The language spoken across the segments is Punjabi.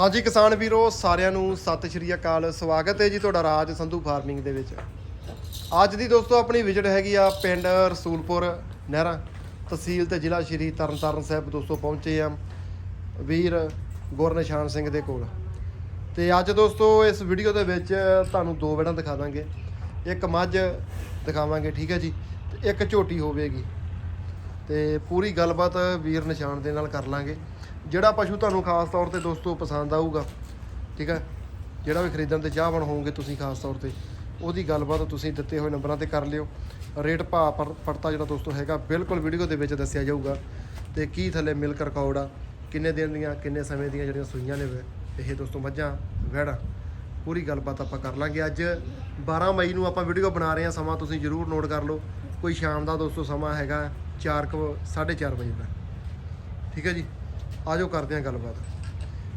ਹਾਂਜੀ ਕਿਸਾਨ ਵੀਰੋ, ਸਾਰਿਆਂ ਨੂੰ ਸਤਿ ਸ਼੍ਰੀ ਅਕਾਲ। ਸਵਾਗਤ ਹੈ ਜੀ ਤੁਹਾਡਾ ਰਾਜ ਸੰਧੂ ਫਾਰਮਿੰਗ ਦੇ ਵਿੱਚ। ਅੱਜ ਦੀ ਦੋਸਤੋ ਆਪਣੀ ਵਿਜ਼ਿਟ ਹੈਗੀ ਆ ਪਿੰਡ ਰਸੂਲਪੁਰ ਨਹਿਰਾ। ਤਹਿਸੀਲ ਤੇ ਜ਼ਿਲ੍ਹਾ ਸ਼੍ਰੀ ਤਰਨਤਾਰਨ ਸਾਹਿਬ ਦੋਸਤੋ ਪਹੁੰਚੇ ਆ ਵੀਰ ਗੁਰਨਿਸ਼ਾਨ ਸਿੰਘ ਦੇ ਕੋਲ। ਤੇ ਅੱਜ ਦੋਸਤੋ ਇਸ ਵੀਡੀਓ ਦੇ ਵਿੱਚ ਤੁਹਾਨੂੰ ਦੋ ਵੜਾਂ ਦਿਖਾ ਦਾਂਗੇ। ਇੱਕ ਮੱਝ ਦਿਖਾਵਾਂਗੇ, ਠੀਕ ਹੈ ਜੀ, ਤੇ ਇੱਕ ਝੋਟੀ ਹੋਵੇਗੀ। ਤੇ ਪੂਰੀ ਗੱਲਬਾਤ ਵੀਰ ਨਿਸ਼ਾਨ ਦੇ ਨਾਲ ਕਰ ਲਾਂਗੇ। ਜਿਹੜਾ ਪਸ਼ੂ ਤੁਹਾਨੂੰ ਖਾਸ ਤੌਰ ਤੇ ਦੋਸਤੋ ਪਸੰਦ ਆਊਗਾ, ਠੀਕ ਹੈ? ਜਿਹੜਾ ਵੀ ਖਰੀਦਣ ਤੇ ਚਾਹਵਣ ਹੋਵੋਗੇ ਤੁਸੀਂ ਖਾਸ ਤੌਰ ਤੇ, ਉਹਦੀ ਗੱਲਬਾਤ ਤੁਸੀਂ ਦਿੱਤੇ ਹੋਏ ਨੰਬਰਾਂ ਤੇ ਕਰ ਲਿਓ। ਰੇਟ ਭਾਅ ਪਰ, ਪੜਤਾ ਜਿਹੜਾ ਦੋਸਤੋ ਹੈਗਾ, ਬਿਲਕੁਲ ਵੀਡੀਓ ਦੇ ਵਿੱਚ ਦੱਸਿਆ ਜਾਊਗਾ। ਤੇ ਕੀ ਥੱਲੇ ਮਿਲਕ ਰਿਕਾਰਡ ਆ, ਕਿੰਨੇ ਦਿਨ ਦੀਆਂ, ਕਿੰਨੇ ਸਮੇਂ ਦੀਆਂ ਜਿਹੜੀਆਂ ਸੂਈਆਂ ਨੇ ਇਹ ਦੋਸਤੋ ਮੱਝਾਂ, ਵਹਿੜਾ, ਪੂਰੀ ਗੱਲਬਾਤ ਆਪਾਂ ਕਰ ਲਾਂਗੇ ਅੱਜ। 12 ਮਈ ਨੂੰ ਆਪਾਂ ਵੀਡੀਓ ਬਣਾ ਰਹੇ ਹਾਂ, ਸਮਾਂ ਤੁਸੀਂ ਜਰੂਰ ਨੋਟ ਕਰ ਲਓ। ਕੋਈ ਸ਼ਾਮ ਦਾ ਦੋਸਤੋ ਸਮਾਂ ਹੈਗਾ 4 ਕੁ 4:30 ਵਜੇ ਦਾ। ਠੀਕ ਹੈ ਜੀ? ਆਜੋ ਕਰਦੇ ਹਾਂ ਗੱਲਬਾਤ।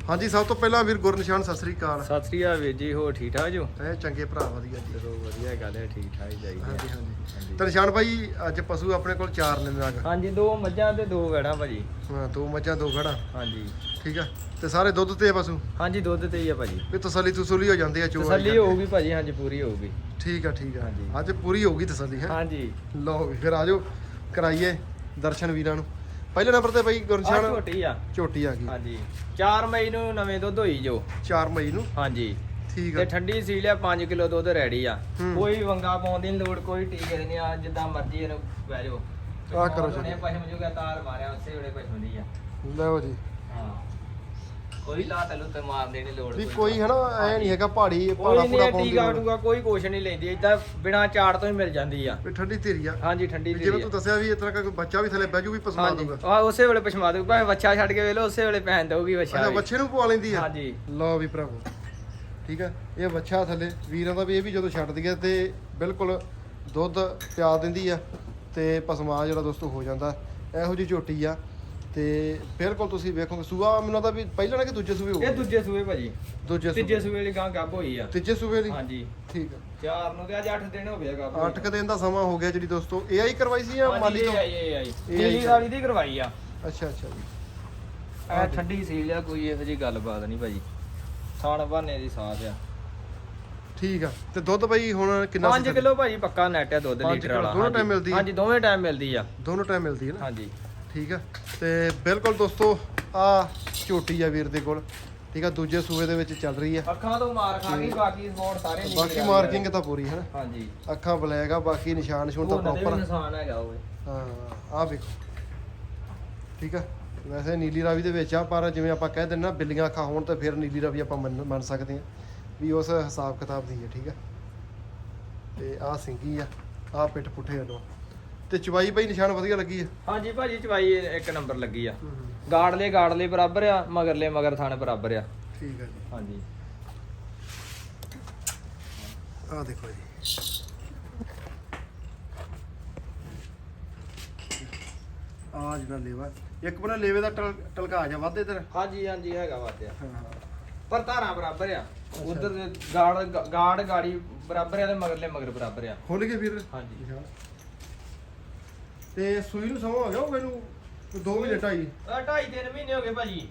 ਹਾਂਜੀ ਸਭ ਤੋਂ ਪਹਿਲਾਂ ਵੀਰ ਗੁਰਨਿਸ਼ਾਨ ਸਤਿ ਸ੍ਰੀ ਅਕਾਲ। ਸਤਿ ਸ੍ਰੀ ਅਕਾਲ ਵੀਰ ਜੀ ਹੋ ਠੀਕ ਠਾਕ ਜੋ? ਐ ਚੰਗੇ ਭਰਾ ਵਧੀਆ ਜੀ। ਚਲੋ ਵਧੀਆ ਗੱਲ ਹੈ ਠੀਕ ਠਾਕ ਹੀ। ਚਾਹੀਦੀ ਹਾਂਜੀ। ਹਾਂਜੀ। ਤਾਂ ਨਿਸ਼ਾਨ ਭਾਈ ਅੱਜ ਪਸ਼ੂ ਆਪਣੇ ਕੋਲ ਚਾਰ ਨੇ ਨਾਗ ਹਾਂਜੀ ਦੋ ਮੱਝਾਂ ਤੇ ਦੋ ਵੈੜਾਂ ਭਾਜੀ। ਹਾਂ ਦੋ ਮੱਝਾਂ ਦੋ ਘੜਾ ਹਾਂਜੀ। ਠੀਕ ਆ? ਤੇ ਸਾਰੇ ਦੁੱਧ ਤੇ ਆ ਪਸ਼ੂ? ਹਾਂਜੀ ਦੁੱਧ ਤੇ ਹੀ ਆ ਭਾਜੀ। ਵੀ ਤਸੱਲੀ ਤਸੂਲੀ ਹੋ ਜਾਂਦੀ ਆ ਚੋ ਤਸੱਲੀ ਹੋਊਗੀ ਭਾਜੀ ਹਾਂਜੀ ਪੂਰੀ ਹੋਊਗੀ। ਠੀਕ ਆ ਠੀਕ ਆ। ਹਾਂਜੀ। ਅੱਜ ਪੂਰੀ ਹੋਊਗੀ ਤਸੱਲੀ ਹੈ? ਹਾਂਜੀ। ਲਓ ਵੀ ਫਿਰ ਆਜੋ ਕਰਾਈਏ ਦਰਸ਼ਨ ਵੀਰਾਂ ਨੂੰ। ਪਹਿਲੇ ਨੰਬਰ ਤੇ ਭਾਈ ਆ ਗੁਰਨਿਸ਼ਾਨ ਝੋਟੀ ਆ। ਝੋਟੀ ਆ ਗਈ। ਹਾਂਜੀ। 4 ਮਈ ਨੂੰ ਨਵੇਂ ਦੁੱਧ ਹੋਈ ਜੋ। 4 ਮਈ ਨੂੰ? ਹਾਂਜੀ। ਠੀਕ ਤੇ ਆ ਠੰਡੀ ਸੀ ਲਿਆ 5 ਕਿਲੋ ਦੁੱਧ ਰੈਡੀ ਆ। ਹੂੰ। ਕੋਈ ਵੰਗਾ ਪਾਉਣ ਦੀ ਨੀ ਲੋੜ ਕੋਈ ਟੀਕੇ ਦੀ ਨਹੀਂ ਆ ਜਿੱਦਾਂ ਮਰਜ਼ੀ ਇਹਨੂੰ ਬਹਿ ਜਾਓ। ਆਹ ਕਰੋ ਜੀ। ਨੇ ਪਸ਼ਮ ਜੁਗਾ ਤਾਰ ਮਾਰਿਆ ਉਸੇ ਵੇਲੇ ਪਸ਼ਮ ਦੀ ਆ। ਲਓ ਜੀ। ਹਾਂ। ਕੋਈ ਲਾ ਤਲੂ ਤੇ ਮਾਰਨ ਦੀ ਨਹੀਂ ਲੋੜ ਵੀ ਕੋਈ ਹਨਾ ਐ ਨਹੀਂ ਹੈਗਾ ਪਹਾੜੀ ਕੋਈ ਪਹਾੜਾ ਨਹੀਂ ਪੂਰਾ ਇਹ ਪਾਉਂਦੀ ਟੀਕਾ ਟੂਕਾ ਕੋਈ ਕੁਛ ਨਹੀਂ ਲੈਂਦੀ ਇਦਾਂ ਬਿਨਾ ਚਾੜ ਤੋਂ ਹੀ ਮਿਲ ਜਾਂਦੀ ਆ। ਵੀ ਠੰਡੀ ਧੀਰੀ ਆ। ਹਾਂਜੀ ਠੰਡੀ ਵੀ ਜਿਵੇਂ ਤੂੰ ਦੱਸਿਆ ਵੀ ਇਸ ਤਰ੍ਹਾਂ ਕੋਈ ਬੱਚਾ ਵੀ ਥੱਲੇ ਬਹਿ ਜੂ ਵੀ ਪਸਮਾ ਹਾਂਜੀ। ਦੂਗਾ ਆ ਉਸੇ ਵੇਲੇ ਪਛਮਾ ਦੂ ਭਾਵੇਂ ਬੱਚਾ ਛੱਡ ਕੇ ਵੇਲੋ ਉਸੇ ਵੇਲੇ ਪਹਿਨ ਦਊਗੀ ਬੱਚਾ ਅੱਛਾ ਵੀ। ਬੱਚੇ ਨੂੰ ਪਵਾ ਲੈਂਦੀ ਆ? ਹਾਂਜੀ। ਲਓ ਵੀ ਭਰਾਵੋ ਠੀਕ ਆ? ਇਹ ਬੱਚਾ ਥੱਲੇ ਵੀਰਾਂ ਦਾ ਵੀ ਇਹ ਵੀ ਜਦੋਂ ਛੱਡ ਦਈਏ ਤੇ ਬਿਲਕੁਲ ਦੁੱਧ ਪਿਆ ਦਿੰਦੀ ਆ ਤੇ ਪਸਮਾ ਜਿਹੜਾ ਦੋਸਤੋ ਹੋ ਜਾਂਦਾ। ਇਹੋ ਜੀ ਝੋਟੀ ਆ। ਤੇ ਬਿਲਕੁਲ ਤੁਸੀਂ ਵੇਖੋਗੇ ਸੂਆ ਮੈਨੂੰ ਤਾਂ ਵੀ ਪਹਿਲਾਂ ਨਾ ਕਿ ਦੂਜੇ ਸੂਏ ਇਹ ਹੋਊ ਦੂਜੇ ਸੂਏ ਭਾਜੀ। ਦੂਜੇ ਤੀਜੇ ਸੂਏ ਵਾਲੀ ਗਾਂ ਗੱਬ ਹੋਈ ਆ। ਤੀਜੇ ਸੂਏ ਦੀ ਹਾਂਜੀ। ਠੀਕ ਆ। ਚਾਰ ਨੂੰ ਤੇ ਅੱਜ 8 ਦਿਨ ਹੋ ਗਏ ਗੱਬ ਅੱਠ ਕੁ ਦਿਨ ਦਾ ਸਮਾਂ ਹੋ ਗਿਆ ਜਿਹੜੀ ਦੋਸਤੋ। ਇਹ ਆਈ ਕਰਵਾਈ ਸੀ ਜਾਂ ਮਾਲੀ ਤੋਂ ਆਈ ਇਹ ਆਈ। ਇਹ ਆਈ ਵਾਲੀ ਦੀ ਕਰਵਾਈ ਆ। ਅੱਛਾ ਅੱਛਾ ਜੀ। ਐ ਠੰਡੀ ਸੀ ਲਿਆ ਕੋਈ ਇਹੋ ਜੀ ਗੱਲਬਾਤ ਨਹੀਂ ਭਾਜੀ। ਥਾਣ ਬਹਾਨੇ ਦੀ ਸਾਥ ਆ। ਠੀਕ ਆ। ਤੇ ਦੁੱਧ ਬਈ ਹੁਣ ਕਿੰਨਾ 5 ਸੀ? ਕਿਲੋ ਭਾਜੀ ਪੱਕਾ ਨੈਟ ਹੈ ਦੁੱਧ ਪੰਜ ਲੀਟਰ ਕਿੱਲੋ, ਵਾਲਾ। ਦੋਨੋਂ ਹਾਂਜੀ। time ਮਿਲਦੀ ਆ? ਹਾਂਜੀ ਦੋਵੇਂ ਟਾਈਮ ਮਿਲਦੀ ਆ। ਦੋਨੋਂ ਟਾਈਮ ਮਿਲਦੀ ਹੈ ਨਾ? ਹਾਂਜੀ। ਠੀਕ ਆ। ਤੇ ਬਿਲਕੁਲ ਦੋਸਤੋ ਆ ਝੋਟੀ ਆ ਵੀਰ ਦੇ ਕੋਲ। ਠੀਕ ਆ ਦੂਜੇ ਸੂਏ ਦੇ ਵਿੱਚ ਚੱਲ ਰਹੀ ਆ। ਅੱਖਾਂ ਤੋਂ ਮਾਰ ਖਾ ਗਈ ਬਾਕੀ ਹੋਰ ਸਾਰੇ ਨੀਲੇ ਬਾਕੀ ਮਾਰਕਿੰਗ ਤਾਂ ਪੂਰੀ ਹੈ ਨਾ ਹਾਂਜੀ। ਅੱਖਾਂ ਬਲੈਕ ਆ ਬਾਕੀ ਨਿਸ਼ਾਨ ਨਿਸ਼ੂਨ ਤਾਂ ਉਹ ਨਦੇ ਵੀ ਪ੍ਰੋਪਰ ਨਿਸ਼ਾਨ ਹੈਗਾ ਉਹ ਹਾਂ ਆ ਵੇਖੋ। ਠੀਕ ਆ ਵੈਸੇ ਨੀਲੀ ਰਾਵੀ ਦੇ ਵਿੱਚ ਆ ਪਰ ਜਿਵੇਂ ਆਪਾਂ ਕਹਿ ਦਿੰਦੇ ਨਾ ਬਿੱਲੀਆਂ ਅੱਖਾਂ ਹੋਣ ਤਾਂ ਫਿਰ ਨੀਲੀ ਰਾਵੀ ਆਪਾਂ ਮੰਨ ਮੰਨ ਸਕਦੇ ਆ ਵੀ ਉਸ ਹਿਸਾਬ ਕਿਤਾਬ ਦੀ ਹੈ ਠੀਕ ਆ। ਤੇ ਆ ਸਿੰਗੀ ਆ ਆ ਪਿੱਠ ਪੁੱਠੇ ਵੱਲੋਂ। ਤੇ ਚਵਾਈ ਬਈ ਨਿਸ਼ਾਨ ਵਧੀਆ ਲੱਗੀ ਆ? ਹਾਂਜੀ ਭਾਜੀ ਚਵਾਈ ਇੱਕ ਨੰਬਰ ਲੱਗੀ ਆ। ਗਾੜਲੇ ਗਾੜਲੇ ਬਰਾਬਰ ਆ ਮਗਰਲੇ ਮਗਰ ਥਾਣੇ ਬਰਾਬਰ ਆ। ਠੀਕ ਆ ਜੀ। ਹਾਂਜੀ। ਆ ਦੇਖੋ ਜੀ। ਆ ਜਿਹੜਾ ਲੇਵਾ ਇੱਕ ਬਣਾ ਲੇਵੇ ਦਾ ਟਲ- ਟਲਕਾ ਜਾ ਵਾਧੇ ਤੇ ਹਾਂਜੀ ਹਾਂਜੀ ਹੈਗਾ ਵਾਤਿਆ ਹਾਂ। ਪਰ ਧਾਰਾਂ ਬਰਾਬਰ ਆ। ਉਧਰ ਦੇ ਗਾੜ ਗਾੜ ਗਾੜੀ ਬਰਾਬਰ ਆ ਤੇ ਮਗਰਲੇ ਮਗਰ ਬਰਾਬਰ ਆ। ਖੁੱਲ ਗਏ ਵੀਰ ਹਾਂਜੀ। ਤੇ ਸੂਈ ਨੂੰ ਸਮਾਂ ਹੋ ਗਿਆ ਉਹ ਮੈਨੂੰ 2 ਮਹੀਨੇ ਢਾਈ। ਆ ਢਾਈ ਤਿੰਨ ਮਹੀਨੇ ਹੋ ਗਏ ਭਾਜੀ।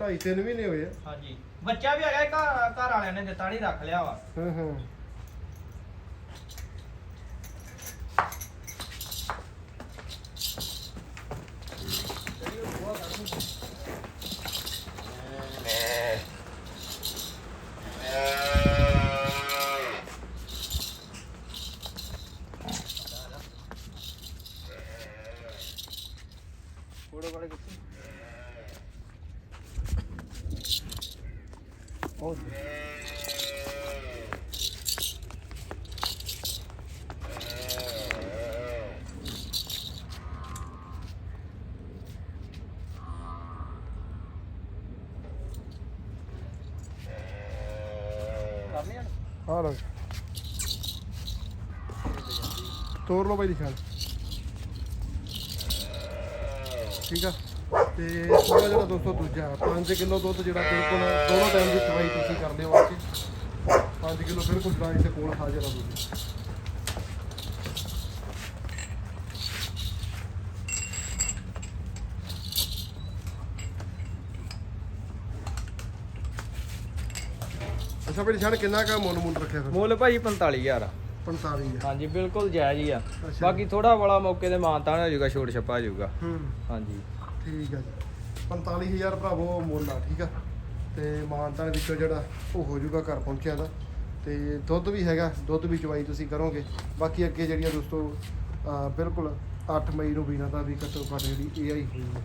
ਢਾਈ ਤਿੰਨ ਮਹੀਨੇ ਹੋਏ ਆ। ਹਾਂਜੀ। ਬੱਚਾ ਵੀ ਹੈਗਾ ਇਹ ਘਰ ਘਰ ਵਾਲਿਆਂ ਨੇ ਦਿੱਤਾ ਨਹੀਂ ਰੱਖ ਲਿਆ ਵਾ। ਹਾਂ ਹਾਂ ਕੋੜੇ ਕੋੜੇ ਕਿੱਥੇ ਉਹ ਕਰਨੀ ਆ ਆ ਲਓ ਤੋੜ ਲਓ ਬਾਈ ਨਿਸ਼ਾਨ ਠੀਕ ਆ? ਤੇ ਥੋੜਾ ਜਿਹੜਾ ਦੋਸਤੋ ਦੂਜਾ 5 ਕਿਲੋ ਦੁੱਧ ਜਿਹੜਾ ਬਿਲਕੁਲ ਦੋਨੋਂ ਟਾਈਮ ਦੀ ਚਵਾਈ ਤੁਸੀਂ ਕਰਦੇ ਹੋ ਆ 5 ਕਿਲੋ ਬਿਲਕੁਲ ਗਾਂ ਦੇ ਕੋਲ ਹਾਜ਼ਰ ਆ ਤੁਸੀਂ। ਅੱਛਾ ਭਾਈ ਨਿਸ਼ਾਨ ਕਿੰਨਾ ਕਾ ਮੁੱਲ ਮੁੱਲ ਰੱਖਿਆ ਫਿਰ? ਮੁੱਲ ਭਾਜੀ 45000 45 ਹੈ ਹਾਂਜੀ ਬਿਲਕੁਲ ਜਾਇਜ਼ ਹੀ ਆ। ਅੱਛਾ। ਬਾਕੀ ਥੋੜਾ ਬੜਾ ਮੌਕੇ ਤੇ ਮਾਨਤਾਨ ਹੋ ਜਾਊਗਾ ਛੋਟ ਛੱਪਾ ਹੋ ਜਾਊਗਾ ਹੂੰ। ਹਾਂਜੀ। ਠੀਕ ਆ ਜੀ। 45000 ਭਰਾਵੋ ਮੁੱਲ ਆ ਠੀਕ ਆ। ਤੇ ਮਾਨਤਾਨ ਵਿੱਚੋਂ ਜਿਹੜਾ ਉਹ ਹੋ ਜਾਊਗਾ ਘਰ ਪਹੁੰਚਿਆ ਦਾ। ਤੇ ਦੁੱਧ ਵੀ ਹੈਗਾ ਦੁੱਧ ਵੀ ਚਵਾਈ ਤੁਸੀਂ ਕਰੋਗੇ। ਬਾਕੀ ਅੱਗੇ ਜਿਹੜੀਆਂ ਦੋਸਤੋ ਅਹ ਬਿਲਕੁਲ 8 ਮਈ ਨੂੰ ਵੀਰਾਂ ਦਾ ਵੀ ਘੱਟੋ ਘੱਟ ਜਿਹੜੀ ਏਆਈ ਹੋਈ ਹੈ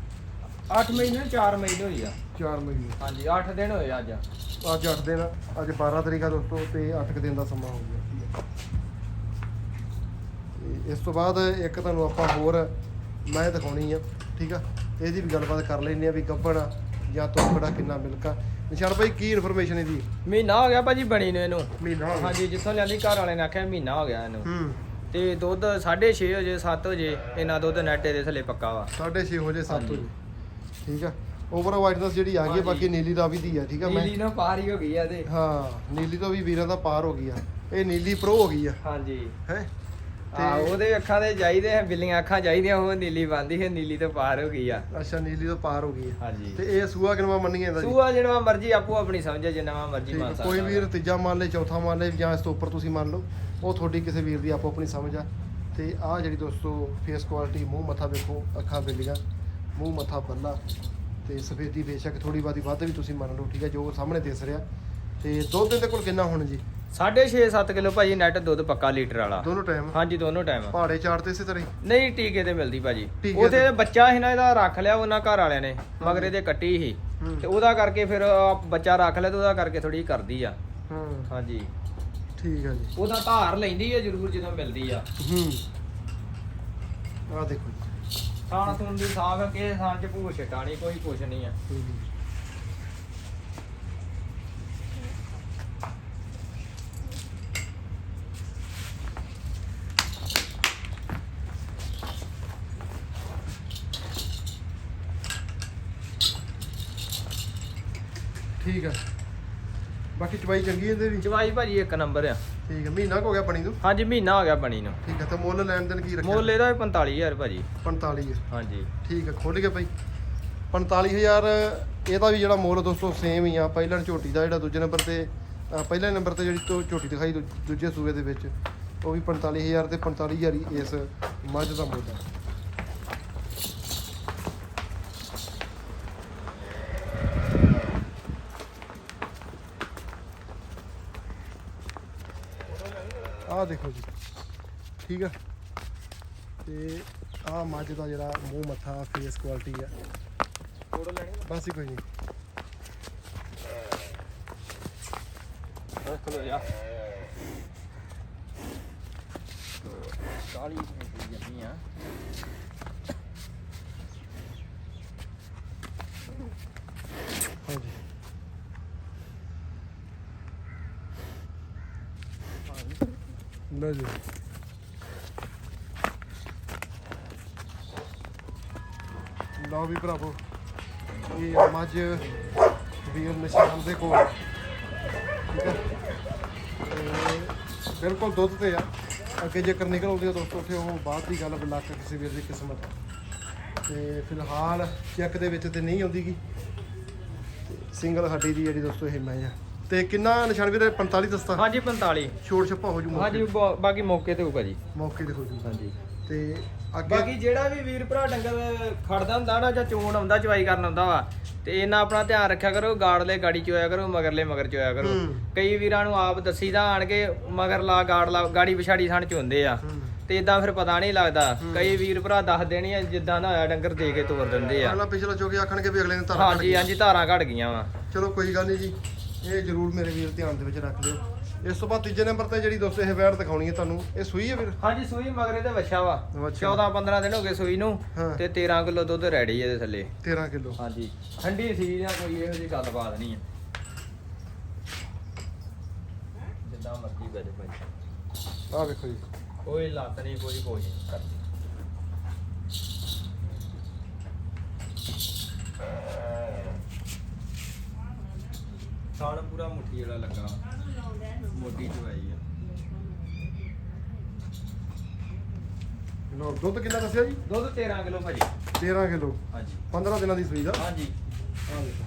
8 ਮਹੀਨੇ 4 ਮਹੀਨੇ ਹੋਈ ਆ। 4 ਮਈ ਨੂੰ ਹਾਂਜੀ 8 ਦਿਨ ਹੋਏ ਅੱਜ। ਅੱਜ 8 ਦਿਨ ਅੱਜ 12 ਤਰੀਕ ਆ ਦੋਸਤੋ ਤੇ 8 ਕੁ ਦਿਨ ਦਾ ਸਮਾਂ ਹੋ ਗਿਆ। ਠੀਕ ਹੈ। ਤੇ ਇਸ ਤੋਂ ਬਾਅਦ ਇੱਕ ਤੁਹਾਨੂੰ ਆਪਾਂ ਹੋਰ ਮੈਂ ਦਿਖਾਉਣੀ ਆ ਠੀਕ ਆ? ਇਹਦੀ ਵੀ ਗੱਲਬਾਤ ਕਰ ਲੈਂਦੇ ਆ ਵੀ ਗੱਬਣ ਜਾਂ ਤੋਕੜਾ ਕਿੰਨਾ ਮਿਲਕਾ। ਨਿਸ਼ਾਨ ਭਾਈ ਕੀ ਇਨਫੋਰਮੇਸ਼ਨ ਇਹਦੀ? ਮਹੀਨਾ ਹੋ ਗਿਆ ਭਾਜੀ ਬਣੀ ਨੂੰ ਇਹਨੂੰ। ਮਹੀਨਾ ਹੋ ਗਿਆ। ਹਾਂਜੀ ਜਿੱਥੋਂ ਲਿਆਂਦੀ ਘਰ ਵਾਲੇ ਨੇ ਆਖਿਆ ਮਹੀਨਾ ਹੋ ਗਿਆ ਇਹਨੂੰ। ਹੂੰ। ਤੇ ਦੁੱਧ 6:30 ਵਜੇ 7 ਵਜੇ ਇਹਨਾਂ ਦੁੱਧ ਨੈਟ ਦੇ ਥੱਲੇ ਪੱਕਾ ਵਾ। 6:30 ਹੋ ਜੇ 7 ਹਾਂਜੀ। ਵਜੇ ਠੀਕ ਆ? ਓਵਰ ਵਾਈਟਨੈਸ ਜਿਹੜੀ ਆ ਗਈ ਆ। ਬਾਕੀ ਨੀਲੀ ਦਾ ਵੀ ਦੀ ਆ ਠੀਕ ਆ? ਮੈਂ ਨੀਲੀ ਨਾ ਪਾਰ ਹੀ ਹੋ ਗਈ ਆ ਤੇ ਹਾਂ ਨੀਲੀ ਤੋਂ ਵੀ ਵੀਰਾਂ ਦਾ ਪਾਰ ਹੋ ਗਈ ਆ। ਇਹ ਨੀਲੀ ਪ੍ਰੋ ਹੋ ਗਈ ਆ। ਹਾਂਜੀ। ਹੈ? ਆ ਉਹਦੇ ਅੱਖਾਂ ਦੇ ਚਾਹੀਦੇ ਆ ਬਿੱਲੀਆਂ ਅੱਖਾਂ ਚਾਹੀਦੀਆਂ ਉਹ ਨੀਲੀ ਬੰਦੀ ਹੈ ਨੀਲੀ ਤੋਂ ਪਾਰ ਹੋ ਗਈ ਆ। ਅੱਛਾ ਨੀਲੀ ਤੋਂ ਪਾਰ ਹੋ ਗਈ ਆ। ਹਾਂਜੀ। ਤੇ ਇਹ ਸੂਆ ਕਿਨਵਾ ਮੰਨੀਏ ਇਹਦਾ ਜੀ? ਸੂਆ ਜਿਹੜਾ ਮਰਜ਼ੀ ਆਪੋ ਆਪਣੀ ਸਮਝੇ ਜਿੰਨਾ ਮਰਜ਼ੀ ਠੀਕ ਮੰਨ ਸਕਦਾ ਕੋਈ ਵੀਰ ਤੀਜਾ ਮੰਨ ਲੇ ਚੌਥਾ ਮੰਨ ਲੇ ਜਾਂ ਇਸ ਤੋਂ ਉੱਪਰ ਤੁਸੀਂ ਮੰਨ ਲਓ ਉਹ ਤੁਹਾਡੀ ਕਿਸੇ ਵੀਰ ਦੀ ਆਪੋ ਆਪਣੀ ਸਮਝ ਆ। ਤੇ ਆਹ ਜਿਹੜੀ ਦੋਸਤੋ ਫੇਸ ਕੁਆਲਿਟੀ ਮੂੰਹ ਮੱਥਾ ਵੇਖੋ ਅੱਖਾਂ ਬਿੱਲੀਆਂ ਮੂੰਹ ਮੱਥਾ ਬੱਲਾ ਤੇ ਸਫੇਦੀ ਬੇਸ਼ੱਕ ਥੋੜੀ ਬਾਦੀ ਵੱਧ ਵੀ ਤੁਸੀਂ ਮੰਨ ਲਓ ਠੀਕ ਹੈ ਜੋ ਸਾਹਮਣੇ ਦਿਸ ਰਿਹਾ। ਤੇ ਦੁੱਧ ਇਹਦੇ ਕੋਲ ਕਿੰਨਾ ਹੁਣ ਜੀ? 6.5 7 ਕਿਲੋ ਭਾਜੀ ਨੈਟ ਦੁੱਧ ਪੱਕਾ ਲੀਟਰ ਵਾਲਾ। ਦੋਨੋਂ ਟਾਈਮ ਹਾਂਜੀ ਦੋਨੋਂ ਟਾਈਮ ਪਹਾੜੇ ਚਾਰ ਤੇ ਇਸੇ ਤਰ੍ਹਾਂ ਹੀ? ਨਹੀਂ ਟੀਕੇ ਤੇ ਮਿਲਦੀ ਭਾਜੀ। ਟੀਕੇ? ਬੱਚਾ ਸੀ ਨਾ ਇਹਦਾ ਰੱਖ ਲਿਆ ਉਹਨਾਂ ਘਰ ਵਾਲਿਆਂ ਨੇ ਮਗਰ ਇਹਦੇ ਕੱਟੀ ਸੀ। ਹੂੰ। ਤੇ ਉਹਦਾ ਕਰਕੇ ਫਿਰ ਬੱਚਾ ਰੱਖ ਲਿਆ ਤੇ ਉਹਦਾ ਕਰਕੇ ਥੋੜੀ ਕਰਦੀ ਆ। ਹਾਂ। ਹਾਂਜੀ। ਠੀਕ ਹੈ ਜੀ। ਉਹਦਾ ਧਾਰ ਲੈਂਦੀ ਆ ਜ਼ਰੂਰ ਜਦੋਂ ਮਿਲਦੀ ਆ। ਹੂੰ। ਆਹ ਦੇਖੋ ਜੀ। ਥਾਣ ਥੂਣ ਦੀ ਸਾਫ਼ ਕਿ ਥਾਣ ਚ ਭੂਰ ਛਟਾਣੀ ਕੋਈ ਕੁਛ ਨਹੀਂ ਆ। ਠੀਕ ਹੈ ਬਾਕੀ ਚਵਾਈ ਚੰਗੀ ਇਹਦੇ ਵੀ ਚਵਾਈ ਭਾਜੀ ਇੱਕ ਨੰਬਰ ਆ। ਠੀਕ ਹੈ ਮਹੀਨਾ ਕੁ ਹੋ ਗਿਆ ਬਣੀ ਨੂੰ? ਹਾਂਜੀ ਮਹੀਨਾ ਹੋ ਗਿਆ ਬਣੀ ਨੂੰ। ਠੀਕ ਹੈ ਤੇ ਮੁੱਲ ਲੈਣ ਦੇਣ ਕੀ ਰੱਖਿਆ? ਮੁੱਲ ਇਹਦਾ ਵੀ 45000 ਭਾਜੀ। 45 ਹੈ ਹਾਂਜੀ। ਠੀਕ ਹੈ ਖੋਲ ਗਿਆ ਭਾਈ। 45000 ਇਹਦਾ ਵੀ ਜਿਹੜਾ ਮੁੱਲ ਦੋਸਤੋ ਸੇਮ ਹੀ ਆ। ਪਹਿਲਾਂ ਝੋਟੀ ਦਾ ਜਿਹੜਾ ਦੂਜੇ ਨੰਬਰ ਤੇ ਅ, ਪਹਿਲੇ ਨੰਬਰ ਤੇ ਜਿਹੜੀ ਤੋਂ ਝੋਟੀ ਦਿਖਾਈ ਦੂ- ਦੂਜੇ ਸੂਏ ਦੇ ਵਿੱਚ ਉਹ ਵੀ 45000 ਤੇ 45000 ਹੀ ਇਸ ਮੱਝ ਦਾ ਮੁੱਲ ਹੈ ਆਹ ਦੇਖੋ ਜੀ। ਠੀਕ ਆ? ਤੇ ਆਹ ਮੱਝ ਦਾ ਜਿਹੜਾ ਮੂੰਹ ਮੱਥਾ ਫੇਸ ਕੁਆਲਿਟੀ ਆ। ਫੋਟੋ ਲੈਣੀ ਬਸ ਹੀ ਕੋਈ ਨਹੀਂ। ਰੱਖ ਲੋ ਜਾ ਕਾਲੀ ਜੰਮੀ ਆ ਹਾਂਜੀ ਲਓ ਜੀ। ਲਓ ਵੀ ਭਰਾਵੋ, ਇਹ ਮੱਝ ਵੀਰ ਨਿਸ਼ਾਨ ਦੇ ਕੋਲ। ਠੀਕ ਹੈ? ਬਿਲਕੁਲ ਦੁੱਧ ਤੇ ਆ। ਅੱਗੇ ਜੇਕਰ ਨਿਕਲ ਆਉਂਦੀ ਆ ਦੋਸਤੋ, ਉੱਥੇ ਉਹ ਬਾਅਦ ਦੀ ਗੱਲ ਬਲਾ ਕੇ ਕਿਸੇ ਵੀਰ ਦੀ ਕਿਸਮਤ। ਆ। ਤੇ ਫਿਲਹਾਲ ਚੈੱਕ ਦੇ ਵਿੱਚ ਤੇ ਨਹੀਂ ਆਉਂਦੀਗੀ। ਸਿੰਗਲ ਹੱਡੀ ਦੀ ਜਿਹੜੀ ਦੋਸਤੋ ਇਹ ਮੈਂ ਆ। ਤੇ ਕਿੰਨਾ ਨਿਸ਼ਾਨ ਵੀਰੇ? 45 ਦਸਤਾ ਹਾਂਜੀ 45 ਛੋੜ ਛੱਪਾ ਹੋ ਜੂ ਹਾਂਜੀ ਬ- ਬਾਕੀ ਮੌਕੇ ਤੇ ਹੋਊਗਾ ਜੀ। ਮੌਕੇ ਤੇ ਹੋ ਜੂ। ਹਾਂਜੀ। ਤੇ ਅੱਗੇ ਬਾਕੀ ਜਿਹੜਾ ਵੀ ਵੀਰ ਭਰਾ ਡੰਗਰ ਖੜਦਾ ਹੁੰਦਾ ਨਾ ਜਾਂ ਚੋਣ ਆਉਂਦਾ ਚਵਾਈ ਕਰਨ ਆਉਂਦਾ ਵਾ ਤੇ ਇਹਨਾਂ ਆਪਣਾ ਧਿਆਨ ਰੱਖਿਆ ਕਰੋ ਗਾੜਲੇ ਗਾੜੀ ਚੋਇਆ ਕਰੋ ਮਗਰਲੇ ਮਗਰ ਚੋਇਆ ਕਰੋ। ਹੂੰ। ਕਈ ਵੀਰਾਂ ਨੂੰ ਆਪ ਦੱਸੀਦਾ ਆਣ ਕੇ ਮਗਰ ਲਾ ਗਾੜ ਲਾ ਗਾੜੀ ਵਿਛਾੜੀ ਥਣ ਚੁੰਦੇ ਆ। ਹੂੰ। ਤੇ ਇਦਾਂ ਫਿਰ ਪਤਾ ਨਹੀਂ ਲੱਗਦਾ। ਕਈ ਵੀਰ ਭਰਾ ਦੱਸ ਦੇਣੀ ਆ ਜਿੱਦਾਂ ਦਾ ਹੋਇਆ ਡੰਗਰ ਦੇ ਕੇ ਤੋਰ ਦਿੰਦੇ ਆ। ਪਹਿਲਾਂ ਪਿਛਲਾ ਚੋਕੇ ਆਖਣਗੇ ਵੀ ਅਗਲੇ ਨੇ ਧਾਰਾ ਹਾਂਜੀ ਧਾਰਾਂ ਘਟ ਗਈਆਂ ਵਾ। ਚਲੋ ਕੋਈ ਗੱਲ ਨਹੀਂ ਜੀ। ਇਹ ਜਰੂਰ ਮੇਰੇ ਵੀਰ ਧਿਆਨ ਦੇ ਵਿੱਚ ਰੱਖ ਲਿਓ। ਇਸ ਤੋਂ ਬਾਅਦ ਤੀਜੇ ਨੰਬਰ ਤੇ ਜਿਹੜੀ ਦੋਸਤੋ ਇਹ ਵੈੜ ਦਿਖਾਉਣੀ ਹੈ ਤੁਹਾਨੂੰ। ਇਹ ਸੂਈ ਹੈ ਵੀਰ? ਹਾਂਜੀ ਸੂਈ ਮਗਰੇ ਤੇ ਵੱਛਾ ਵਾ। ਵੱਛਾ। 14 15 ਦਿਨ ਹੋ ਗਏ ਸੂਈ ਨੂੰ। ਹਾਂ। ਤੇ 13 ਕਿਲੋ ਦੁੱਧ ਰੈਡੀ ਇਹਦੇ ਥੱਲੇ। 13 ਕਿਲੋ। ਹਾਂਜੀ। ਠੰਡੀ ਸੀ ਜਾਂ ਕੋਈ ਇਹੋ ਜਿਹੀ ਗੱਲਬਾਤ ਨਹੀਂ ਹੈ। ਜਿੱਦਾਂ ਮਰਜ਼ੀ ਬੈਠੇ ਭਾਈ। ਵੇਖੋ ਜੀ। ਕੋਈ ਲੱਤ ਨਹੀਂ ਕੋਈ ਕੋਈ ਨਹੀਂ ਕਰਦੀ। ਸਾਲ ਪੂਰਾ ਮੁੱਠੀ ਵਾਲਾ ਲੱਗਾ ਮੋਟੀ ਚਵਾਈ ਆ। ਲੋ ਦੁੱਧ ਕਿੰਨਾ ਦੱਸਿਆ ਜੀ? ਦੁੱਧ 13 ਕਿਲੋ ਭਾਜੀ। 13 ਕਿਲੋ। ਹਾਂਜੀ। 15 ਦਿਨਾਂ ਦੀ ਸੂਈ ਦਾ? ਹਾਂਜੀ। ਆਹ ਵੇਖੋ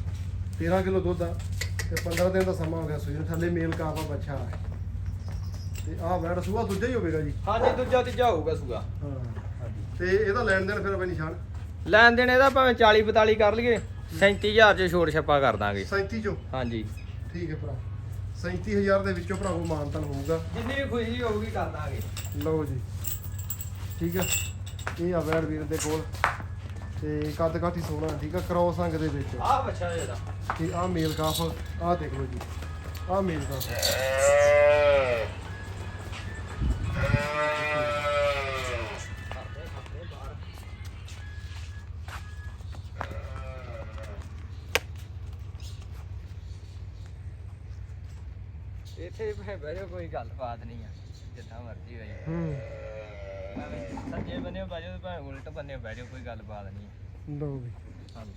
13 ਕਿਲੋ ਦੁੱਧ ਆ ਤੇ 15 ਦਿਨ ਦਾ ਸਮਾਂ ਹੋ ਗਿਆ ਸੂਈ ਨੂੰ। ਥੱਲੇ ਮੇਲ ਕਾਫਾ ਬੱਚਾ। ਹੈ ਤੇ ਆਹ ਵੈੜ ਸੂਆ ਦੂਜਾ ਹੀ ਹੋਵੇਗਾ ਜੀ। ਹਾਂਜੀ ਦੂਜਾ ਤੀਜਾ ਹੋਊਗਾ ਸੂਗਾ ਹਾਂ। ਹਾਂਜੀ। ਤੇ ਇਹਦਾ ਲੈਣ ਦੇਣ ਫਿਰ ਬਈ ਨਿਸ਼ਾਨ? ਲੈਣ ਦੇਣ ਇਹਦਾ ਭਾਵੇਂ 40 42 ਕਰ ਲਈਏ। 37000 ਚ ਛੋੜ ਛੱਪਾ ਕਰ ਦਾਂਗੇ। 37 ਚੋਂ? ਹਾਂਜੀ। ਠੀਕ ਹੈ ਭਰਾ। 37000 ਦੇ ਵਿੱਚੋਂ ਭਰਾਵੋ ਮਾਨਤਨ ਹੋਊਗਾ। ਜਿੰਨੀ ਵੀ ਖੁਸ਼ੀ ਹੋਊਗੀ ਕਰ ਦਾਂਗੇ ਲਓ ਜੀ। ਠੀਕ ਹੈ। ਇਹ ਆ ਵੈੜ ਵੀਰ ਦੇ ਕੋਲ। ਤੇ ਕੱਦ ਕਾਠੀ ਸੋਹਣਾ ਠੀਕ ਆ ਕ੍ਰੋਸ ਅੰਗ ਦੇ ਵਿੱਚ। ਆਹ ਬੱਚਾ ਇਹਦਾ ਤੇ ਆਹ ਮੇਲ ਕਾਫ ਆਹ ਦੇਖ ਲਓ ਜੀ। ਆਹ ਮੇਲ ਕਾਫ। ਇੱਥੇ ਬਹਿ ਬਹਿ ਜਾਓ, ਕੋਈ ਗੱਲ ਬਾਤ ਨਹੀਂ ਆ। ਜਿੱਦਾਂ ਮਰਜ਼ੀ ਹੋਈ। ਹੂੰ। ਭਾਵੇਂ ਸੱਜੇ ਬੰਨੇ ਤੇ ਭਾਵੇਂ ਉਲਟ ਬੰਨੇ ਬਹਿ ਜਾਓ ਕੋਈ ਗੱਲ ਬਾਤ ਨਹੀਂ। ਲਓ ਵੀ। ਹਾਂਜੀ।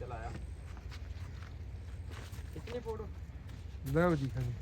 ਚਲਾਇਆ ਕਿੰਨੀ ਫੋਟੋ ਲਓ ਜੀ ਹਾਂਜੀ।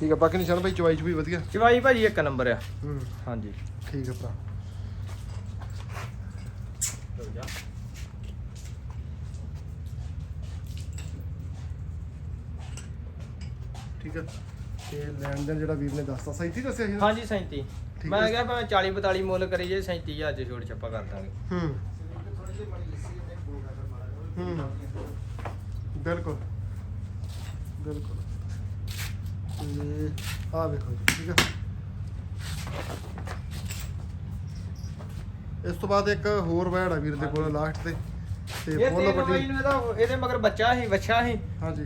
ਠੀਕ ਆ ਬਾਕੀ ਨਿਸ਼ਾਨ ਭਾਈ ਚਵਾਈ ਚ ਵੀ ਵਧੀਆ। ਚਵਾਈ ਭਾਜੀ ਇੱਕ ਨੰਬਰ ਆ। ਹੂੰ। ਹਾਂਜੀ। ਠੀਕ ਆ ਭਰਾ। ਠੀਕ ਆ। ਤੇ ਲੈਣ ਦੇਣ ਜਿਹੜਾ ਵੀਰ ਨੇ ਦੱਸਤਾ ਸਹੀ ਸੀ ਦੱਸਿਆ ਸੀ? ਹਾਂਜੀ 37 ਠੀਕ ਮੈਂ। ਕਿਹਾ ਭਾਵੇਂ 40 42 ਮੁੱਲ ਕਰੀਏ 37000 ਚ ਛੋੜ ਛੱਪਾ ਕਰ ਦਾਂਗੇ। ਹੂੰ। ਹੂੰ। ਬਿਲਕੁਲ ਤੇ ਆ ਵੇਖੋ ਜੀ ਠੀਕ ਆ। ਇਸ ਤੋਂ ਬਾਅਦ ਇੱਕ ਹੋਰ ਵੈੜ ਆ ਵੀਰ ਦੇ ਕੋਲ ਲਾਸਟ ਤੇ। ਤੇ ਇਹ ਫੁੱਲ 3 ਮਈ ਵੱਡੀ ਨੂੰ ਇਹਦਾ ਇਹਦੇ ਮਗਰ ਬੱਚਾ ਸੀ ਵੱਛਾ ਸੀ।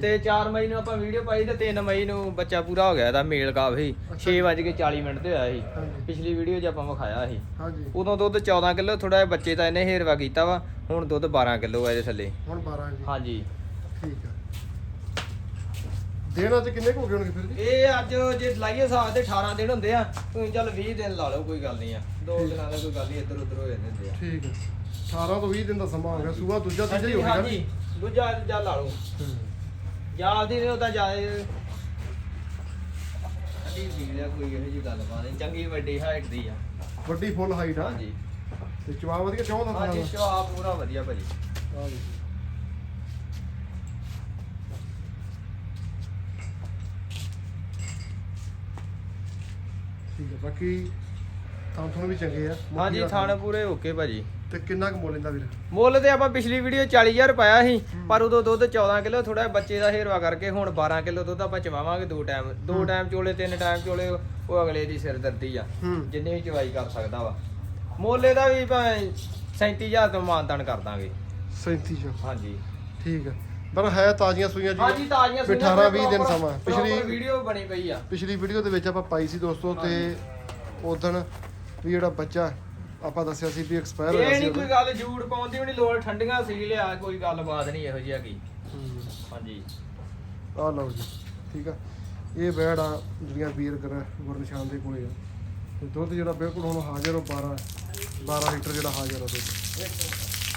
ਤੇ 4 ਮਈ ਨੂੰ ਆਪਾਂ ਵੀਡੀਓ ਪਾਈ ਤੇ 3 ਮਈ ਨੂੰ ਬੱਚਾ ਪੂਰਾ ਹੋ ਗਿਆ ਇਹਦਾ ਮੇਲ ਕਾਫ ਸੀ। ਅੱਛਾ। 6:40 ਮਿੰਟ ਤੇ ਹੋਇਆ ਸੀ। ਪਿਛਲੀ ਵੀਡੀਓ 'ਚ ਆਪਾਂ ਵਿਖਾਇਆ ਸੀ। ਹਾਂਜੀ। ਉਦੋਂ ਦੁੱਧ 14 ਕਿਲੋ ਥੋੜਾ ਜਿਹਾ ਬੱਚੇ ਤਾਂ ਇਹਨੇ ਹੇਰਵਾ ਕੀਤਾ ਵਾ। ਹੁਣ ਦੁੱਧ 12 ਕਿਲੋ ਆ ਇਹਦੇ ਥੱਲੇ। ਹੁਣ 12 ਜੀ। ਹਾਂਜੀ। ਠੀਕ ਆ। ਦਿਨਾਂ ਚ ਕਿੰਨੇ ਕੁ ਹੋ ਗਏ ਹੋਣਗੇ ਫਿਰ ਜੀ? ਇਹ ਅੱਜ ਜੇ ਲਾਈਏ ਸਾਲ ਦੇ 18 ਦਿਨ ਹੁੰਦੇ ਆ ਤੁਸੀਂ ਚੱਲ 20 ਦਿਨ ਲਾ ਲਓ ਕੋਈ ਗੱਲ ਨਹੀਂ ਆ। ਦੋ। ਦਿਨਾਂ ਦਾ ਕੋਈ ਗੱਲ ਨਹੀਂ ਇੱਧਰ ਉੱਧਰ ਹੋ ਜਾਂਦੇ ਹੁੰਦੇ ਆ। ਠੀਕ 18 ਤੋਂ 20 ਦਿਨ ਦਾ ਸਮਾਂ ਹੋ ਗਿਆ ਦੂਜਾ ਤੀਜਾ ਹੀ ਹੋ ਗਿਆ ਹਾਂਜੀ ਦੂਜਾ ਦੂਜਾ ਲਾ ਲਓ। ਹੂੰ। ਜਾਂਦੀ ਨੇ ਉਹ ਤਾਂ ਜਾਏ ਅੱਡੀ ਲਿਆ ਕੋਈ ਇਹੋ ਜੀ ਗੱਲ ਬਾਤ ਨਹੀਂ। ਚੰਗੀ ਵੱਡੀ ਹਾਈਟ ਦੀ ਆ। ਵੱਡੀ ਫੁੱਲ ਹਾਈਟ ਆ। ਹਾਂਜੀ। ਤੇ ਚਵਾ ਵਧੀਆ ਚੌਂ ਦਾ ਹਾਂਜੀ ਸ਼ਵਾ ਪੂਰਾ ਵਧੀਆ ਭਾਜੀ ਆ ਦੇਖੋ। ਠੀਕ ਹੈ ਬਾਕੀ ਤਾਂ ਤੁਹਾਨੂੰ ਵੀ ਚੰਗੇ ਆ ਹਾਂਜੀ ਦਾ ਥਾਣ ਪੂਰੇ ਓਕੇ ਭਾਜੀ। ਤੇ ਕਿੰਨਾ ਕੁ ਮੁੱਲ ਇਹਦਾ ਵੀਰ? ਮੁੱਲ ਤੇ ਆਪਾਂ ਪਿਛਲੀ ਵੀਡੀਓ 40000 ਪਾਇਆ ਸੀ ਪਰ ਉਦੋਂ ਦੁੱਧ 14 ਕਿਲੋ ਥੋੜਾ ਬੱਚੇ ਦਾ ਹੇਰਵਾ ਕਰਕੇ ਹੁਣ 12 ਕਿਲੋ ਦੁੱਧ ਆਪਾਂ ਚਵਾਵਾਂਗੇ ਦੋ ਟਾਈਮ ਦੋ। ਟਾਈਮ ਚੋਲੇ ਤਿੰਨ ਟਾਈਮ ਚੋਲੇ ਉਹ ਅਗਲੇ ਦੀ ਸਿਰਦਰਦੀ ਆ ਜਿੰਨੇ ਵੀ ਚਵਾਈ ਕਰ ਸਕਦਾ ਵਾ। ਮੁੱਲ ਇਹਦਾ ਵੀ ਭਾਵੇਂ 37000 ਤੋਂ ਮਾਨਤਾਨ ਕਰ ਦਾਂਗੇ। 3700 ਹਾਂਜੀ। ਠੀਕ ਹੈ ਪਰ ਹੈ ਤਾਜ਼ੀਆਂ ਸੂਈਆਂ ਜੀ ਹਾਂਜੀ ਤਾਜ਼ੀਆਂ ਵੀ 18 20 ਦਿਨ ਸਮਾਂ ਪਿਛਲੀ ਵੀਡੀਓ ਬਣੀ ਪਈ ਆ। ਪਿਛਲੀ ਵੀਡੀਓ ਦੇ ਵਿੱਚ ਆਪਾਂ ਪਾਈ ਸੀ ਦੋਸਤੋ ਤੇ ਉਦੋਂ ਵੀ ਜਿਹੜਾ ਬੱਚਾ ਆਪਾਂ ਦੱਸਿਆ ਸੀ ਵੀ ਐਕਸਪਾਇਰ ਹੋਇਆ ਇਹ ਸੀ ਨਹੀਂ ਕੋਈ। ਗੱਲ ਝੂਠ ਪਾਉਣ ਦੀ ਵੀ ਨਹੀਂ ਲੋੜ ਠੰਡੀਆਂ ਸੀ ਲਿਆ ਕੋਈ ਗੱਲਬਾਤ ਨਹੀਂ ਇਹੋ ਜਿਹੀ ਹੈਗੀ। ਹੂੰ। ਹਾਂਜੀ। ਆਹ ਲਓ ਜੀ ਠੀਕ ਆ। ਇਹ ਬੈੜ ਆ ਜਿਹੜੀਆਂ ਵੀਰ ਕਰ ਗੁਰਨਿਸ਼ਾਨ ਦੇ ਕੋਲੇ ਆ। ਤੇ ਦੁੱਧ ਜਿਹੜਾ ਬਿਲਕੁਲ ਹੁਣ ਹਾਜ਼ਰ ਹੋ 12 12 ਲੀਟਰ ਜਿਹੜਾ ਹਾਜ਼ਰ ਆ ਦੁੱਧ।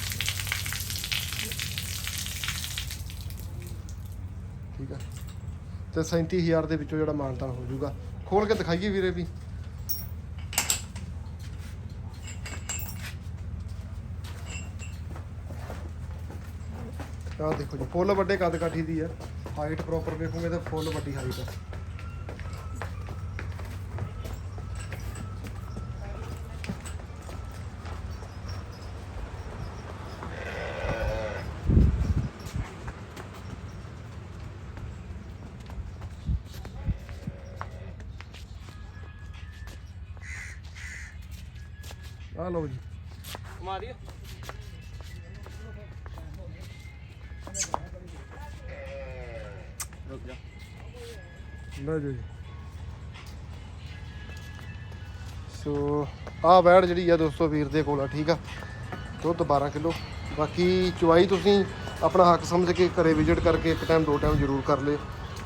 ਠੀਕ ਆ। ਤੇ 37000 ਦੇ ਵਿੱਚੋਂ ਜਿਹੜਾ ਮਾਨਤਾਨ ਹੋ ਜਾਊਗਾ ਖੋਲ ਕੇ ਦਿਖਾਈਏ ਵੀਰੇ ਵੀ। ਆਹ ਦੇਖੋ ਜੀ, ਫੁੱਲ ਵੱਡੇ ਕੱਦ ਕਾਠੀ ਦੀ ਆ। ਹਾਈਟ ਪ੍ਰੋਪਰ ਵੇਖੋਗੇ ਤਾਂ ਫੁੱਲ ਵੱਡੀ ਹਾਈਟ ਆ। ਰੁਕ ਜਾ। ਲਓ ਜੀ। ਸੋ, ਆਹ ਵੈੜ ਜਿਹੜੀ ਆ ਦੋਸਤੋ ਵੀਰ ਦੇ ਕੋਲ ਆ, ਠੀਕ ਆ? ਦੁੱਧ 12 ਕਿਲੋ। ਬਾਕੀ ਚੁਆਈ ਤੁਸੀਂ ਆਪਣਾ ਹੱਕ ਸਮਝ ਕੇ ਘਰੇ ਵਿਜ਼ਿਟ ਕਰਕੇ ਇੱਕ ਟਾਈਮ ਦੋ ਟਾਈਮ ਜ਼ਰੂਰ ਕਰ ਲਿਓ।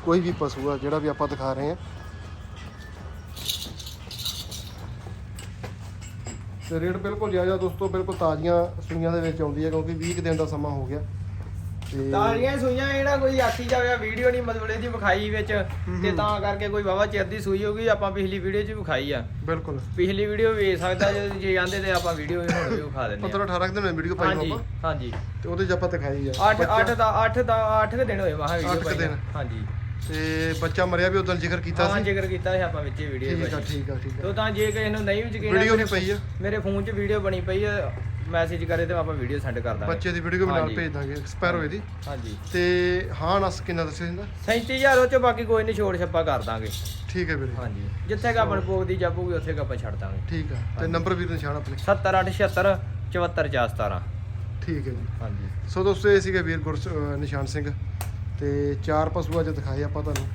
ਕੋਈ ਵੀ ਪਸ਼ੂ ਆ, ਜਿਹੜਾ ਵੀ ਆਪਾਂ ਦਿਖਾ ਰਹੇ ਆ। ਤੇ ਰੇਟ ਬਿਲਕੁਲ ਜਾਇਜ਼ ਆ ਦੋਸਤੋ, ਬਿਲਕੁਲ ਤਾਜ਼ੀਆਂ ਸੂਈਆਂ ਦੇ ਵਿੱਚ ਆਉਂਦੀ ਹੈ ਕਿਉਂਕਿ 20 ਕੁ ਦਿਨ ਦਾ ਸਮਾਂ ਹੋ ਗਿਆ। ਤਾਲੀਆਂ ਸੂਈਆਂ ਜਿਹੜਾ ਕੋਈ ਆਖੀ ਜਾਵੇ ਵੀਡੀਓ ਨਹੀਂ ਮਤਲਬ ਇਹਦੀ ਵਿਖਾਈ ਵਿੱਚ। ਤੇ ਤਾਂ ਕਰਕੇ ਕੋਈ ਵਾਵਾ ਚਿਰ ਦੀ ਸੂਈ ਹੋਗੀ ਆਪਾਂ ਪਿਛਲੀ ਵੀਡੀਓ 'ਚ ਵਿਖਾਈ ਆ। ਬਿਲਕੁਲ। ਪਿਛਲੀ ਵੀਡੀਓ ਵੇਖ ਸਕਦਾ ਜੇ ਜੇ ਆਂਦੇ ਤੇ ਆਪਾਂ ਵੀਡੀਓ ਹੁਣ ਵੀ ਵਿਖਾ ਦਿੰਦੇ 15 18 ਕੁ ਦਿਨ ਵੀਡੀਓ ਆ ਪਾਈ ਆਪਾਂ ਹਾਂਜੀ। ਤੇ ਉਹਦੇ 'ਚ ਆਪਾਂ ਦਿਖਾਈ ਆ। 8 8 ਦਾ 8 ਦਾ 8 ਦਿਨ ਹੋਏ ਵਾਹ ਵੀਡੀਓ ਪਾਈ। ਹਾਂਜੀ। ਤੇ ਬੱਚਾ ਮਰਿਆ ਵੀ ਉਦੋਂ ਜ਼ਿਕਰ ਕੀਤਾ ਹਾਂ ਸੀ? ਜ਼ਿਕਰ ਕੀਤਾ ਸੀ ਆਪਾਂ ਵਿੱਚ ਵੀਡੀਓ ਠੀਕ ਆ ਠੀਕ ਆ ਠੀਕ ਆ। ਤੋ ਤਾਂ ਜੇ ਕਿਸੇ ਨੂੰ ਨਹੀਂ ਵੀ ਯਕੀਨ ਵੀਡੀਓ ਆ, ਪਈ ਆ? ਮੇਰੇ ਫੋਨ 'ਚ ਵੀਡੀਓ ਬਣੀ ਪਈ ਆ। ਮੈਸੇਜ ਕਰੇ ਤੇ ਆਪਾਂ ਵੀਡੀਓ ਸੈਂਡ ਕਰ ਦਾਂਗੇ। ਬੱਚੇ ਦੀ ਵੀਡੀਓ ਵੀ ਨਾਲ ਹਾਂਜੀ। ਭੇਜ ਦਾਂਗੇ ਐਕਸਪਾਇਰ ਹੋਏ ਦੀ। ਹਾਂਜੀ। ਤੇ ਹਾਂ ਨਸ ਕਿੰਨਾ ਦੱਸਿਆ ਜਾਂਦਾ 37000 ਉਹ 'ਚ ਬਾਕੀ ਕੋਈ ਨਹੀਂ ਛੋੜ ਛੱਪਾ ਕਰ ਦਾਂਗੇ। ਠੀਕ ਹੈ ਵੀਰੇ। ਹਾਂਜੀ। ਜਿੱਥੇ ਕਾ ਪੋਗ ਦੀ ਜਾਪੂਗੀ ਉੱਥੇ ਕਾ ਆਪਾਂ ਛੱਡ ਦਾਂਗੇ। ਠੀਕ ਆ। ਤੇ ਨੰਬਰ ਵੀਰ ਨਿਸ਼ਾਨ ਆਪਣੇ। 70876 74417 ਠੀਕ ਹੈ ਜੀ। ਹਾਂਜੀ। ਸੋ ਦੋਸਤੋ ਇਹ ਸੀਗੇ ਵੀਰ ਗੁਰ ਨਿਸ਼ਾਨ ਸਿੰਘ। ਤੇ ਚਾਰ ਪਸ਼ੂ ਅੱਜ ਦਿਖਾਏ ਆਪਾਂ ਤੁਹਾਨੂੰ।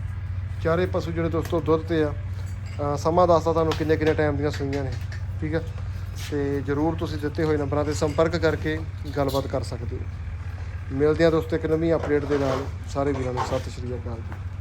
ਚਾਰੇ ਪਸ਼ੂ ਜਿਹੜੇ ਦੋਸਤੋ ਦੁੱਧ ਤੇ ਆ। ਅ, ਸਮਾਂ ਦੱਸਦਾ ਤੁਹਾਨੂੰ ਕਿੰਨੇ ਕਿੰਨੇ ਟਾਈਮ ਦੀਆਂ ਸੂਈਆਂ ਨੇ। ਠੀਕ ਆ? ਤੇ ਜਰੂਰ ਤੁਸੀਂ ਦਿੱਤੇ ਹੋਏ ਨੰਬਰਾਂ ਤੇ ਸੰਪਰਕ ਕਰਕੇ ਗੱਲਬਾਤ ਕਰ ਸਕਦੇ ਹੋ। ਮਿਲਦੇ ਹਾਂ ਦੋਸਤੋ ਇੱਕ ਨਵੀਂ ਅਪਡੇਟ ਦੇ ਨਾਲ। ਸਾਰੇ ਵੀਰਾਂ ਨੂੰ ਸਤਿ ਸ਼੍ਰੀ ਅਕਾਲ ਜੀ।